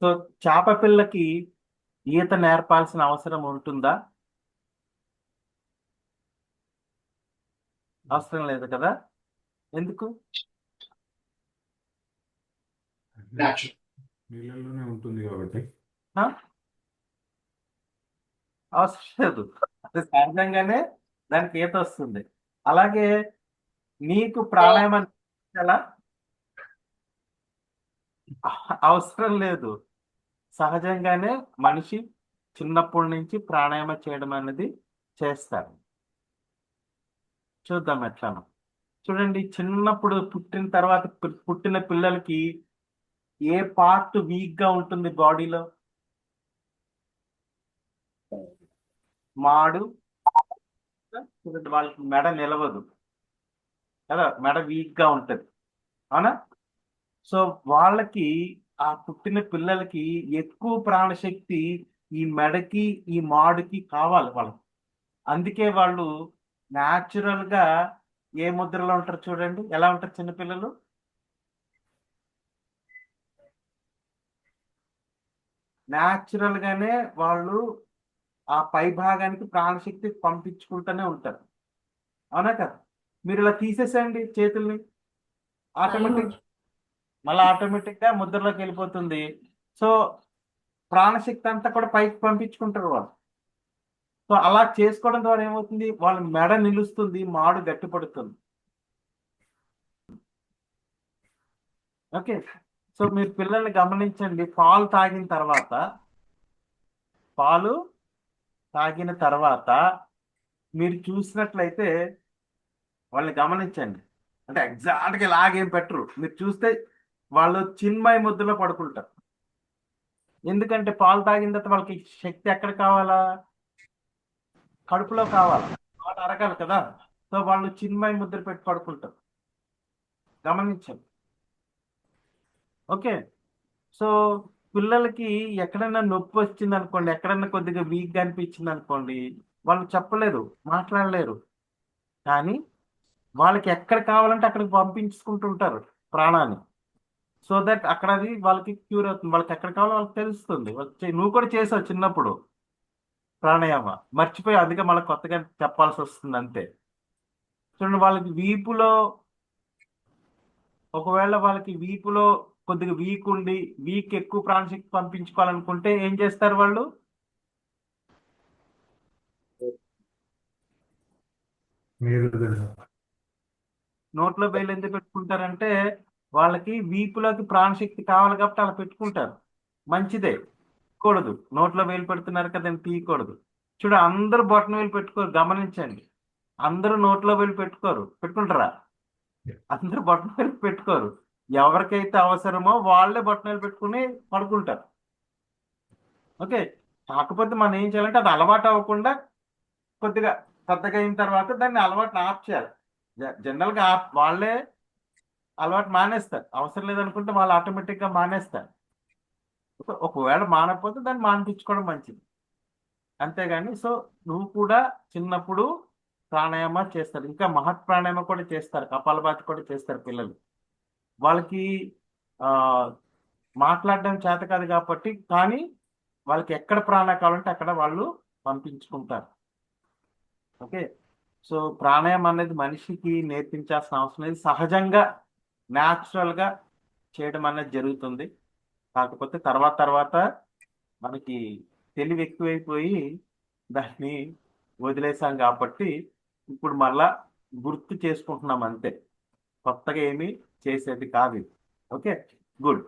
So చేప పిల్లకి ఈత నేర్పాల్సిన అవసరం ఉంటుందా? అవసరం లేదు కదా? ఎందుకు? నీళ్ళల్లోనే ఉంటుంది కాబట్టి. ఆ? అవసరం లేదు. అది సహజంగానే దానికి ఈత వస్తుంది. అలాగే నీకు ప్రాణాయామం ఎలా అవసరం లేదు. సహజంగానే మనిషి చిన్నప్పటి నుంచి ప్రాణాయామం చేయడం అనేది చేస్తారు. చూద్దాం ఎట్లానో. చూడండి చిన్నప్పుడు పుట్టిన తర్వాత పుట్టిన పిల్లలకి ఏ పార్ట్ వీక్గా ఉంటుంది బాడీలో? మాడు. చూడండి వాళ్ళకి మెడ నిలవదు. కదా మెడ వీక్గా ఉంటది. అవునా? సో వాళ్ళకి ఆ పుట్టిన పిల్లలకి ఎక్కువ ప్రాణశక్తి ఈ మెడకి ఈ మాడుకి కావాలి వాళ్ళకి. అందుకే వాళ్ళు న్యాచురల్గా ఏ ముద్రలో ఉంటారు చూడండి. ఎలా ఉంటారు చిన్నపిల్లలు న్యాచురల్ గానే వాళ్ళు ఆ పై భాగానికి ప్రాణశక్తి పంపించుకుంటూనే ఉంటారు. అవునా కదా? మీరు ఇలా తీసేసేయండి చేతుల్ని. ఆటోమేటిక్ మళ్ళీ ఆటోమేటిక్గా ముద్రలోకి వెళ్ళిపోతుంది. సో ప్రాణశక్తి అంతా కూడా పైకి పంపించుకుంటారు వాళ్ళు. సో అలా చేసుకోవడం ద్వారా ఏమవుతుంది? వాళ్ళ మెడ నిలుస్తుంది మాడు గట్టిపడుతుంది. ఓకే. సో మీరు పిల్లల్ని గమనించండి. పాలు తాగిన తర్వాత పాలు తాగిన తర్వాత మీరు చూసినట్లయితే వాళ్ళని గమనించండి. అంటే ఎగ్జాక్ట్గా ఇలాగేం పెట్టరు. మీరు చూస్తే వాళ్ళు చిన్మయ ముద్దులో పడుకుంటారు. ఎందుకంటే పాలు తాగిన తర్వాత వాళ్ళకి శక్తి ఎక్కడ కావాలా? కడుపులో కావాలి? వాళ్ళు అరగాలి కదా. సో వాళ్ళు చిన్మయ ముద్ర పెట్టి పడుకుంటారు. గమనించండి. ఓకే. సో పిల్లలకి ఎక్కడైనా నొప్పి వచ్చింది అనుకోండి ఎక్కడైనా కొద్దిగా వీక్ అనిపించింది అనుకోండి వాళ్ళు చెప్పలేరు మాట్లాడలేరు. కానీ వాళ్ళకి ఎక్కడ కావాలంటే అక్కడికి పంపించుకుంటుంటారు ప్రాణాన్ని. సో దట్ అక్కడ అది వాళ్ళకి క్యూర్ అవుతుంది. వాళ్ళకి ఎక్కడ కావాలో వాళ్ళకి తెలుస్తుంది. నువ్వు కూడా చేసావు చిన్నప్పుడు ప్రాణాయామ. మర్చిపోయి అందుకే మళ్ళీ కొత్తగా చెప్పాల్సి వస్తుంది అంతే. చూడండి వాళ్ళకి వీపులో ఒకవేళ వాళ్ళకి వీపులో కొద్దిగా వీక్ ఉండి వీక్ ఎక్కువ ప్రాణశక్తి పంపించుకోవాలనుకుంటే ఏం చేస్తారు వాళ్ళు? నోట్లో వేలు ఎందుకు పెట్టుకుంటారంటే వాళ్ళకి వీపులోకి ప్రాణశక్తి కావాలి కాబట్టి అలా పెట్టుకుంటారు. మంచిదే. కూడదు. నోట్లో వేలు పెడుతున్నారు కదండి తీయకూడదు. చూడు అందరూ బొట్టన వేలు పెట్టుకోరు. గమనించండి. అందరూ నోట్లో వేలు పెట్టుకోరు. పెట్టుకుంటారా? అందరూ బొట్టన వేలు పెట్టుకోరు. ఎవరికైతే అవసరమో వాళ్ళే బొట్టన వేలు పెట్టుకుని పడుకుంటారు. ఓకే. కాకపోతే మనం ఏం చేయాలంటే అది అలవాటు అవ్వకుండా కొద్దిగా పెద్దగా అయిన తర్వాత దాన్ని అలవాటు ఆఫ్ చేయాలి జ- జనరల్ ఆప్- వాళ్ళే అలవాటు మానేస్తారు. అవసరం లేదనుకుంటే వాళ్ళు ఆటోమేటిక్గా మానేస్తారు. ఒకవేళ మానకపోతే దాన్ని మానిపించుకోవడం మంచిది. అంతేగాని సో నువ్వు కూడా చిన్నప్పుడు ప్రాణాయామ చేస్తారు. ఇంకా మహత్ ప్రాణాయామ కూడా చేస్తారు. కపాలభాతి కూడా చేస్తారు పిల్లలు. వాళ్ళకి మాట్లాడడం చేత కాదు కాబట్టి కానీ వాళ్ళకి ఎక్కడ ప్రాణ కావాలంటే అక్కడ వాళ్ళు పంపించుకుంటారు. ఓకే? సో ప్రాణాయామం అనేది మనిషికి నేర్పించాల్సిన అవసరం లేదు. సహజంగా న్యాచురల్గా చేయడం అనేది జరుగుతుంది. కాకపోతే తర్వాత తర్వాత మనకి తెలివి ఎక్కువైపోయి దాన్ని వదిలేసాం కాబట్టి ఇప్పుడు మళ్ళా గుర్తు చేసుకుంటున్నాం అంతే. కొత్తగా ఏమీ చేసేది కాదు ఓకే? గుడ్.